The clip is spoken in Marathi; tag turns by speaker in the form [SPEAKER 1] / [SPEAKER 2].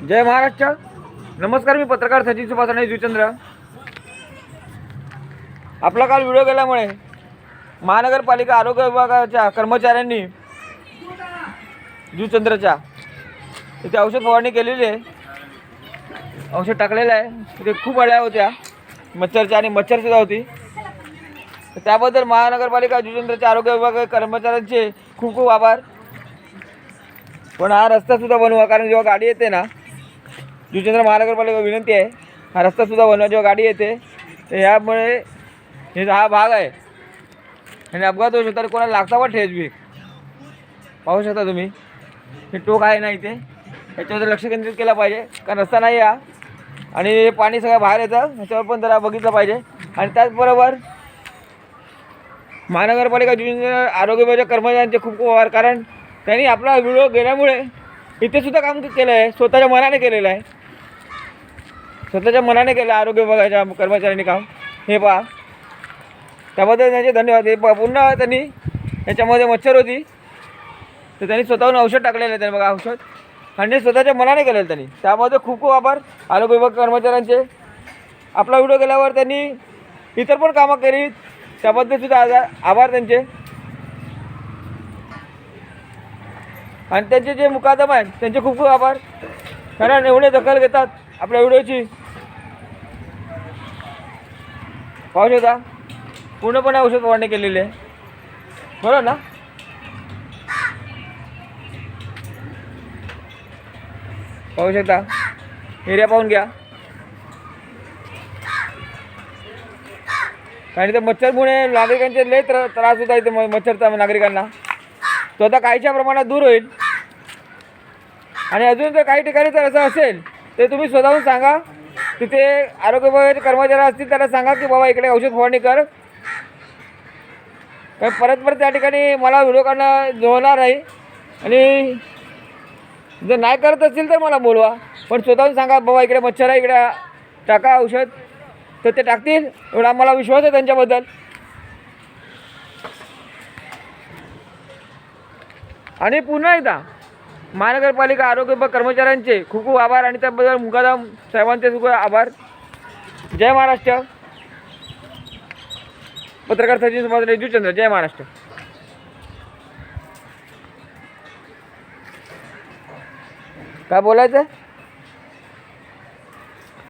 [SPEAKER 1] जय महाराष्ट्र. नमस्कार मी पत्रकार सचिन सुभाषाने जुचंद्र. आपला काल व्हिडिओ केल्यामुळे महानगरपालिका आरोग्य विभागाच्या कर्मचाऱ्यांनी जुचंद्रच्या इथे औषध फवारणी केलेली आहे. औषध टाकलेलं आहे. तिथे खूप अळ्या होत्या. मच्छरच्या आणि मच्छरसुद्धा होती. त्याबद्दल महानगरपालिका जुचंद्रच्या आरोग्य विभाग कर्मचाऱ्यांचे खूप खूप आभार. पण हा रस्तासुद्धा बनवा कारण जेव्हा गाडी येते ना जुचंद्र महानगरपालिका विनंती आहे. हा रस्तासुद्धा बनवा जेव्हा गाडी येते. तर यामुळे हे हा भाग आहे आणि अपघात होऊ शकतात कोणाला लागता पण ठेच बी पाहू शकता तुम्ही. हे टोक आहे ना इथे. याच्यावर लक्ष केंद्रित केलं पाहिजे कारण रस्ता नाही हा. आणि पाणी सगळं बाहेर येतं ह्याच्यावर पण जरा बघितलं पाहिजे. आणि त्याचबरोबर महानगरपालिका जुचंद्र आरोग्य विभागाच्या कर्मचाऱ्यांचे खूप खूप आभार कारण त्यांनी आपला व्हिडिओ गेल्यामुळे इथेसुद्धा काम केलं आहे स्वतःच्या मनाने केलेलं आहे. स्वतःच्या मनाने केलं आरोग्य विभागाच्या कर्मचाऱ्यांनी काम. हे पहा. त्याबद्दल त्यांचे धन्यवाद. हे पहा पुन्हा त्यांनी याच्यामध्ये मच्छर होती. तर त्यांनी स्वतःहून औषध टाकलेलं आहे त्यांनी बघा औषध. आणि स्वतःच्या मनाने केलेलं त्यांनी. त्यामध्ये खूप खूप आभार. आरोग्य विभाग कर्मचाऱ्यांचे. आपला व्हिडिओ केल्यावर त्यांनी इतर पण कामं केली. त्याबद्दल सुद्धा आजार आभार त्यांचे. आणि त्यांचे जे मुकादम आहेत त्यांचे खूप खूप आभार. कारण एवढे दखल घेतात आपल्या व्हिडिओची. पाहू शकता? पूर्णपणे औषध फवारणी केलेली आहे. बरोबर ना? पाहू शकता? एरिया पाहून घ्या. आणि ते मच्छरमुळे नागरिकांचे लय त्र त्रास होता इथे म- मच्छरचा नागरिकांना. तो आता काहीच्या प्रमाणात दूर होईल. आणि अजून जर काही ठिकाणी जर असं असेल तर तुम्ही स्वतःहून सांगा. तिथे आरोग्य विभागाचे कर्मचारी असतील त्याला सांगा की बाबा इकडे औषध फवारणी कर. कारण परत परत त्या ठिकाणी मला व्हिडिओ काढणं जमणार नाही. आणि जर नाही करत असतील तर मला बोलवा. पण स्वतःहून सांगा बाबा इकडे मच्छर आहे इकडे टाका औषध. तर ते टाकतील. एवढा मला विश्वास आहे त्यांच्याबद्दल. आणि पुन्हा एकदा महानगरपालिका आरोग्य व कर्मचाऱ्यांचे खूप खूप आभार आणि त्याबद्दल मुकादाम साहेबांचे खूप आभार. जय महाराष्ट्र. पत्रकार सचिन सुभाष रेजूचंद्र जय महाराष्ट्र. काय बोलायचं?